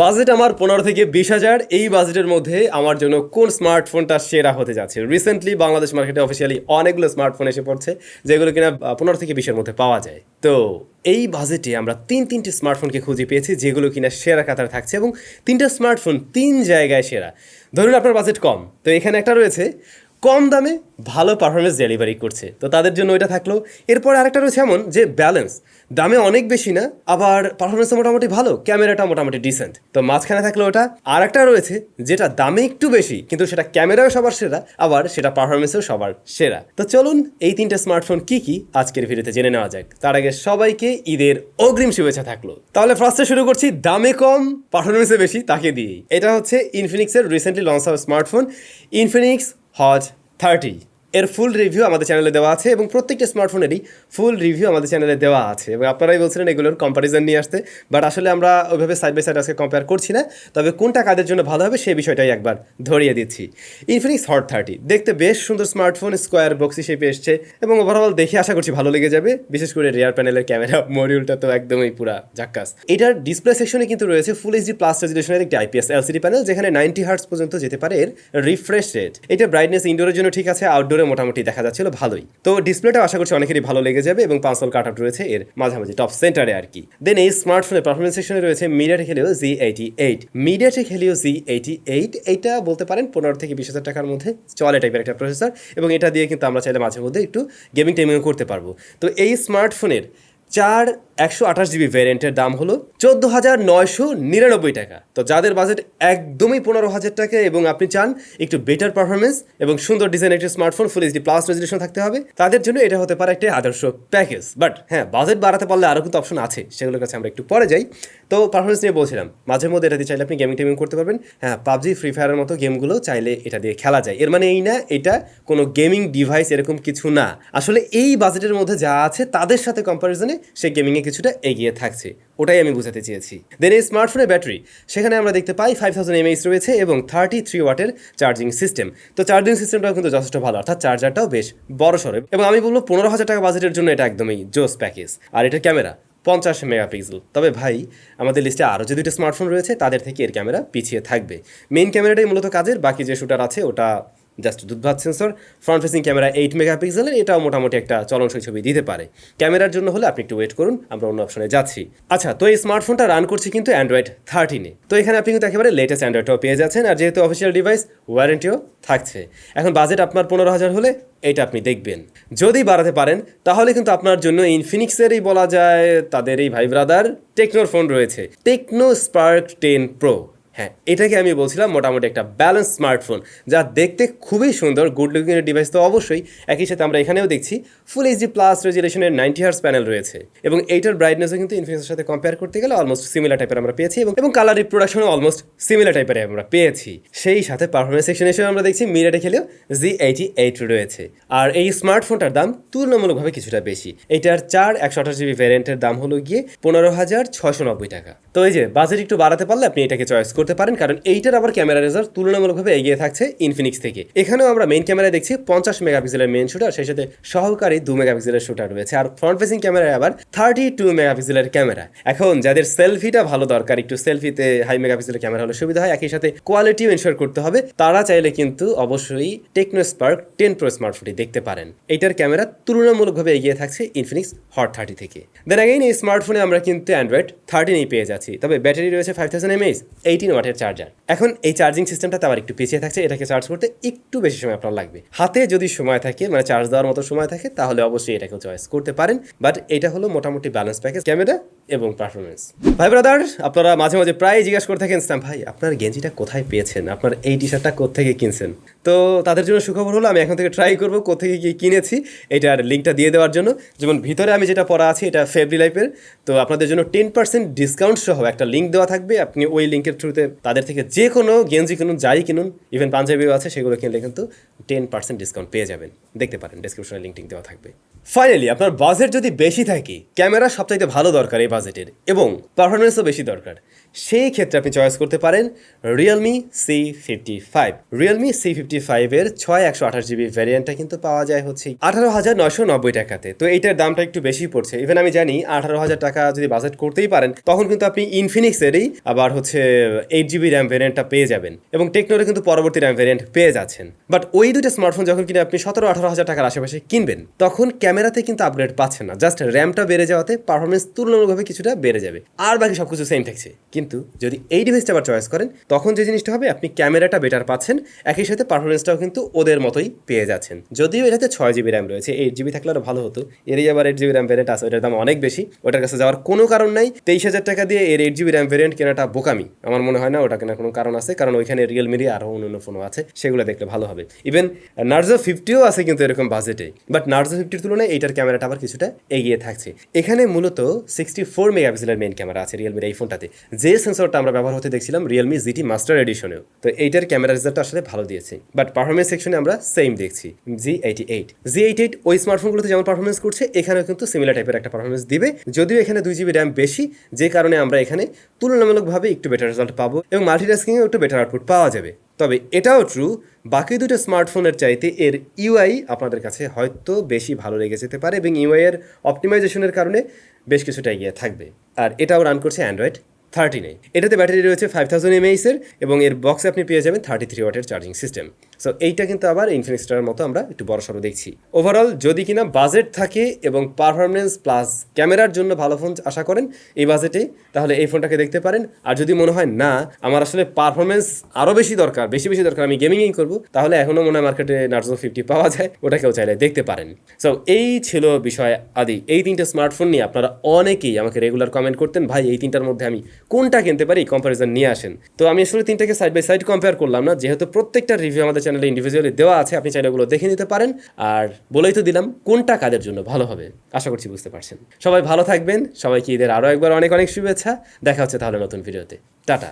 Budget আমার পনেরো থেকে বিশ হাজার। এই বাজেটের মধ্যে আমার জন্য কোন স্মার্টফোনটা সেরা হতে যাচ্ছে? রিসেন্টলি বাংলাদেশ মার্কেটে অফিসিয়ালি অনেকগুলো স্মার্টফোন এসে পড়ছে, যেগুলো কিনা পনেরো থেকে বিশের মধ্যে পাওয়া যায়। তো এই বাজেটে আমরা তিন তিনটে স্মার্টফোনকে খুঁজে পেয়েছি, যেগুলো কিনা সেরা কাতারে থাকছে এবং তিনটা স্মার্টফোন তিন জায়গায় সেরা। ধরুন আপনার বাজেট কম, তো এখানে একটা রয়েছে, কম দামে ভালো পারফরমেন্স ডেলিভারি করছে। তো তাদের জন্য ওইটা থাকল। এরপর আরেকটা রয়েছে এমন যে ব্যালেন্স দামে অনেক বেশি না, আবার পারফরমেন্স মোটামুটি ভালো ক্যামেরাটা মোটামুটি ডিসেন্ট তো মাঝখানে থাকল ওটা আর একটা রয়েছে যেটা দামে একটু বেশি, কিন্তু সেটা ক্যামেরাও সবার সেরা, আবার সেটা পারফরমেন্সও সবার সেরা। তো চলুন এই তিনটে স্মার্টফোন কি কি আজকের ভিডিওতে জেনে নেওয়া যাক। তার আগে সবাইকে ঈদের অগ্রিম শুভেচ্ছা থাকল। তাহলে ফার্স্টে শুরু করছি, দামে কম পারফরমেন্সে বেশি, তাকে দিয়েই। এটা হচ্ছে ইনফিনিক্সের রিসেন্টলি লঞ্চ হওয়া স্মার্টফোন ইনফিনিক্স হজ থার্টি এর ফুল রিভিউ আমাদের চ্যানেলে দেওয়া আছে এবং প্রত্যেকটা স্মার্টফোনেরই ফুল রিভিউ আমাদের চ্যানেলে দেওয়া আছে। এবং আপনারাই বলছিলেন এগুলোর কম্পারিজন নিয়ে আসতে বাট আসলে আমরা ওইভাবে সাইড বাই সাইড আজকে কম্পেয়ার করছি না। তবে কোনটা কাদের জন্য ভালো হবে সেই বিষয়টাই একবার ধরিয়ে দিচ্ছি। ইনফিনিক্স হট থার্টি দেখতে বেশ সুন্দর স্মার্টফোন স্কোয়ার বক্সি শেপে এসছে এবং ওভারঅল দেখে আশা করছি ভালো লেগে যাবে। বিশেষ করে রিয়ার প্যানেলের ক্যামেরা মডিউলটা তো একদমই পুরা জাক্কাস। এটার ডিসপ্লে সেকশনে কিন্তু রয়েছে ফুল এইচডি প্লাস রেজুলেশনের একটি আইপিএস এলসিডি প্যানেল যেখানে নাইনটি হার্টস পর্যন্ত যেতে পারে এর রিফ্রেশ রেট এটা ব্রাইটনেস ইনডোরের জন্য ঠিক আছে আউটডোরে মোটামুটি দেখা যাচ্ছিল ভালোই। তো ডিসপ্লেটা আশা করছি অনেকেরই ভালো লেগে যাবে এবং পাঁচল কাট আউট রয়েছে এর মাঝামাঝি টপ সেন্টারে আর কি। দেন এই স্মার্টফোনের পারফরমেন্স সেকশনে রয়েছে MediaTek Helio G eighty eight MediaTek Helio G eighty eight এইটা বলতে পারেন পনেরো থেকে বিশ হাজার টাকার মধ্যে চলে টাইপের একটা প্রসেসর এবং এটা দিয়ে কিন্তু আমরা চাইলে মাঝে মধ্যে একটু গেমিং টেমিংও করতে পারব। তো এই স্মার্টফোনের চার একশো আঠাশ জিবি ভ্যারিয়েন্টের দাম হলো চোদ্দ হাজার নয়শো নিরানব্বই টাকা। তো যাদের বাজেট একদমই পনেরো হাজার টাকা এবং আপনি চান একটু বেটার পারফরমেন্স এবং সুন্দর ডিজাইন একটি smartphone full HD plus resolution থাকতে হবে, তাদের জন্য এটা হতে পারে একটি আদর্শ প্যাকেজ বাট হ্যাঁ বাজেট বাড়াতে পারলে আরও কিন্তু অপশন আছে, সেগুলোর কাছে আমরা একটু পরে যাই। তো পারফরমেন্স নিয়ে বলছিলাম, মাঝে মধ্যে এটা দিয়ে চাইলে আপনি গেমিং টেমিং করতে পারবেন। হ্যাঁ পাবজি ফ্রি ফায়ারের মতো গেমগুলো চাইলে এটা দিয়ে খেলা যায়। এর মানে এই না, এটা কোনো গেমিং ডিভাইস এরকম কিছু না। আসলে এই বাজেটের মধ্যে যা আছে, তাদের সাথে কম্পারিজনে সে গেমিংয়ে কিছুটা এগিয়ে থাকছে, ওটাই আমি বুঝাতে চেয়েছি। দেন এই স্মার্টফোনের ব্যাটারি সেখানে আমরা দেখতে পাই ফাইভ থাউজেন্ড এমএইচ রয়েছে এবং থার্টি থ্রি ওয়াটের চার্জিং সিস্টেম তো চার্জিং সিস্টেমটাও কিন্তু যথেষ্ট ভালো, অর্থাৎ চার্জারটাও বেশ বড় সড়ো। এবং আমি বলব পনেরো হাজার টাকা বাজেটের জন্য এটা একদমই জোস প্যাকেজ আর এটা ক্যামেরা পঞ্চাশ মেগাপিক্সেল তবে ভাই, আমাদের লিস্টে আরও যে দুটো স্মার্টফোন রয়েছে, তাদের থেকে এর ক্যামেরা পিছিয়ে থাকবে। মেইন ক্যামেরাটাই মূলত কাজের, বাকি যে শুটার আছে, ওটা just দুধভাত sensor front facing camera eight মেগাপিক্সেলের এটাও মোটামুটি একটা চলনসই ছবি দিতে পারে। ক্যামেরার জন্য হলে আপনি একটু ওয়েট করুন, আমরা অন্য অপশনে যাচ্ছি। আচ্ছা তো এই স্মার্টফোনটা রান করছে কিন্তু অ্যান্ড্রয়েড থার্টিনে তো এখানে আপনি কিন্তু একেবারে লেটেস্ট অ্যান্ড্রয়েডটাও পেয়ে যাচ্ছেন, আর যেহেতু অফিসিয়াল ডিভাইস ওয়ারেন্টিও থাকছে। এখন বাজেট আপনার পনেরো হাজার হলে এটা আপনি দেখবেন। যদি বাড়াতে পারেন, তাহলে কিন্তু আপনার জন্য ইনফিনিক্সেরই বলা যায় তাদের এই ভাই ব্রাদার টেকনোর ফোন রয়েছে। টেকনো স্পার্ক টেন প্রো হ্যাঁ এটাকে আমি বলছিলাম মোটামুটি একটা ব্যালেন্স স্মার্টফোন যা দেখতে খুবই সুন্দর গুড লুকিং ডিভাইস তো অবশ্যই। একই সাথে আমরা এখানেও দেখছি ফুল এইচডি প্লাস রেজুলেশনের নাইনটি হার্স প্যানেল রয়েছে এবং এইটার ব্রাইটনেসও কিন্তু ইনফিনিক্সের সাথে কম্পেয়ার করতে গেলে অলমোস্ট সিমিলার টাইপের আমরা পেয়েছি এবং এবং কালার রিপ্রোডাকশনও অলমোস্ট সিমিলার টাইপের আমরা পেয়েছি। সেই সাথে পারফরমেন্স সেকশন এসে আমরা দেখছি মিরাটে খেলেও জি এইটি এইট রয়েছে। আর এই স্মার্টফোনটার দাম তুলনামূলকভাবে কিছুটা বেশি। এটার চার একশো আঠাশ জিবি ভ্যারিয়েন্টের দাম হলো গিয়ে পনেরো হাজার ছশো নব্বই টাকা। তো এই যে বাজেট একটু বাড়াতে পারলে আপনি এটাকে চয়েস করতে পারেন, কারণ এইটার আবার ক্যামেরা রেজাল্ট তুলনামূলকভাবে এগিয়ে থাকছে ইনফিনিক্স থেকে। এখানেও আমরা মেইন ক্যামেরায় দেখছি পঞ্চাশ মেগাপিক্সেলের মেইন শুটার সেই সাথে সহকারী দু মেগাপিক্সেলের শুটার রয়েছে, আর ফ্রন্ট ফেসিং ক্যামেরায় আবার থার্টি টু মেগাপিক্সেলের ক্যামেরা এখন যাদের সেলফিটা ভালো দরকার, একটু সেলফিতে হাই মেগাপিক্সেলের ক্যামেরা হলে সুবিধা হয়, একই সাথে কোয়ালিটিও ইনশোর করতে হবে, তারা চাইলে কিন্তু অবশ্যই টেকনো স্পার্ক টেন প্রো স্মার্টফোনটি দেখতে পারেন। এটার ক্যামেরা তুলনামূলকভাবে এগিয়ে থাকছে ইনফিনিক্স হট থার্টি থেকে। দেন আগেইন এই স্মার্টফোনে আমরা কিন্তু অ্যান্ড্রয়েড থার্টিনেই পেয়ে যাচ্ছি। তবে ব্যাটারি রয়েছে ফাইভ থাউজেন্ড এমএইচ এইটিন ওয়াটের চার্জার এখন এই চার্জিং সিস্টেমটা আবার একটু পিছিয়ে থাকছে, এটাকে চার্জ করতে একটু বেশি সময় আপনার লাগবে। হাতে যদি সময় থাকে মানে চার্জ দেওয়ার মতো সময় থাকে, তাহলে অবশ্যই এটাকে চয়েস করতে পারেন। বাট এটা হলো মোটামুটি ব্যালেন্স প্যাকেজ ক্যামেরা এবং পারফরমেন্স ভাই ব্রাদার আপনারা মাঝে মাঝে প্রায় জিজ্ঞাসা করে থাকেন, ইসলাম ভাই, আপনার গেঞ্জিটা কোথায় পেয়েছেন? আপনার এই টি শার্টটা কোথেকে কিনছেন? তো তাদের জন্য সুখবর হলো, আমি এখন থেকে ট্রাই করব কোথেকে গিয়ে কিনেছি। এটার লিঙ্কটা দিয়ে দেওয়ার জন্য। যেমন ভিতরে আমি যেটা পড়া আছে, এটা ফেব্রি লাইফের তো আপনাদের জন্য টেন পার্সেন্ট ডিসকাউন্ট সহ একটা লিঙ্ক দেওয়া থাকবে। আপনি ওই লিঙ্কের থ্রুতে তাদের থেকে যে কোনো গেঞ্জি কিনুন, যাই কিনুন ইভেন পাঞ্জাবিও আছে, সেগুলো কিনলে কিন্তু টেন পার্সেন্ট ডিসকাউন্ট পেয়ে যাবেন। দেখতে পারেন ডিসক্রিপশনে লিঙ্ক টিঙ্ক দেওয়া থাকবে। ফাইনালি আপনার বাজেট যদি বেশি থাকে ক্যামেরা সবচাইতে ভালো দরকার এই বাজেটের এবং পারফরমেন্সও বেশি দরকার। সেই ক্ষেত্রে আপনি চয়েস করতে পারেন Realme C fifty five Realme C fifty ফাইভের ছয় একশো আঠাশ জিবি ভ্যারিয়েন্টটা কিন্তু পাওয়া যায় হচ্ছে আঠারো হাজার নয়শো নব্বই টাকাতে। তো এইটার দামটা একটু বেশি পড়ছে। ইভেন আমি জানি আঠারো হাজার টাকা যদি বাজেট করতেই পারেন, তখন কিন্তু আপনি ইনফিনিক্সেরই আবার হচ্ছে এইট জিবি র্যাম ভ্যারিয়েন্টটা পেয়ে যাবেন এবং টেকনোরে কিন্তু পরবর্তী র্যাম ভ্যারিয়েন্ট পেয়ে যাচ্ছেন। বাট ওই দুটো স্মার্টফোন যখন কিনে আপনি সতেরো আঠারো হাজার টাকার আশেপাশে কিনবেন, তখন ক্যামেরাতে কিন্তু আপগ্রেড পাচ্ছেন না। জাস্ট র্যামটা বেড়ে যাওয়াতে পারফরমেন্স তুলনামূলকভাবে কিছুটা বেড়ে যাবে। আর বাকি সব কিছু সেম থাকছে কিন্তু যদি এই ডিভাইসটা আবার চয়েস করেন, তখন যে জিনিসটা হবে, আপনি ক্যামেরাটা বেটার পাচ্ছেন। একই সাথে পারফরমেন্সটাও কিন্তু ওদের মতোই পেয়ে যাচ্ছেন। যদিও এটাতে ছয় জিবি র্যাম রয়েছে এইট জিবি থাকলে আরও ভালো হতো। এরই আবার এইট জিবি র্যাম ভ্যারিয়েন্ট আছে, ওটার দাম অনেক বেশি। ওটার কাছে যাওয়ার কোনো কারণ নাই। তেইশ হাজার টাকা দিয়ে এর এইট জিবি র্যাম ভ্যারিয়েন্ট কেনাটা বোকামি। আমার মনে হয় না ওটা কেনার কোনো কারণ আছে, কারণ ওইখানে রিয়েলমিরই আরও অন্য অন্য ফোনও আছে, সেগুলো দেখলে ভালো হবে। ইভেন নার্জো ফিফটিও আছে কিন্তু এরকম বাজেটে বাট নার্জো ফিফটির তুলনায় এইটার ক্যামেরাটা আবার কিছুটা এগিয়ে থাকছে। এখানে মূলত সিক্সটি ফোর মেগাপিক্সেলের মেন ক্যামেরা আছে রিয়েলমির এই ফোনটাতে যে সেন্সরটা আমরা ব্যবহার হতে দেখছিলাম রিয়েলমি জিটি মাস্টার এডিশনেও তো এইটার ক্যামেরা রেজাল্ট আসলে ভালো দিয়েছে। বাট পারফরমেন্স সেকশনে আমরা সেম দেখছি জি এইটি এইট জি এইটি এইট ওই স্মার্টফোনগুলোতে যেমন পারফরমেন্স করছে, এখানেও কিন্তু সিমিলার টাইপের একটা পারফরমেন্স দিবে। যদিও এখানে দুই জিবি র্যাম বেশি, যে কারণে আমরা এখানে তুলনামূলকভাবে একটু বেটার রেজাল্ট পাবো এবং মাল্টিটাস্কিংয়েও একটু বেটার আউটপুট পাওয়া যাবে। তবে এটাও ট্রু বাকি দুটো স্মার্টফোনের চাইতে এর ইউআই আপনাদের কাছে হয়তো বেশি ভালো লেগে যেতে পারে এবং ইউআই এর অপটিমাইজেশনের কারণে বেশ কিছুটা এগিয়ে থাকবে। আর এটাও রান করছে অ্যান্ড্রয়েড থার্টিনে এটাতে ব্যাটারি রয়েছে ফাইভ থাউজেন্ড এমএইসের এবং এর বক্সে আপনি পেয়ে যাবেন থার্টি থ্রি ওয়াটের চার্জিং সিস্টেম সো এইটা কিন্তু আবার ইনফিনিক্সটার মতো আমরা একটু বড় সড়ো দেখছি। ওভারঅল যদি কিনা বাজেট থাকে এবং পারফরমেন্স প্লাস ক্যামেরার জন্য ভালো ফোন আশা করেন, এই বাজেটে তাহলে এই ফোনটাকে দেখতে পারেন। আর যদি মনে হয় না, আমার আসলে পারফরমেন্স আরও বেশি দরকার, বেশি বেশি দরকার, আমি গেমিংই করব, তাহলে এখনও মনে হয় মার্কেটে নার্জো ফিফটি পাওয়া যায়, ওটাকেও চাইলে দেখতে পারেন। সো এই ছিল বিষয় আদি। এই তিনটে স্মার্টফোন নিয়ে আপনারা অনেকেই আমাকে রেগুলার কমেন্ট করতেন, ভাই, এই তিনটার মধ্যে আমি কোনটা কিনতে পারি? কম্পারিজন নিয়ে আসেন। তো আমি আসলে তিনটাকে সাইড বাই সাইড কম্পেয়ার করলাম না, যেহেতু প্রত্যেকটা রিভিউ আমাদের চ্যানেলে ইন্ডিভিজুয়ালি দেওয়া আছে, আপনি চাইলে ওগুলো দেখে নিতে পারেন। আর বলেই তো দিলাম, কোনটা কাদের জন্য ভালো হবে, আশা করছি বুঝতে পারছেন। সবাই ভালো থাকবেন, সবাইকে ঈদের আরও একবার অনেক অনেক শুভেচ্ছা। দেখা হচ্ছে তাহলে নতুন ভিডিওতে। টাটা।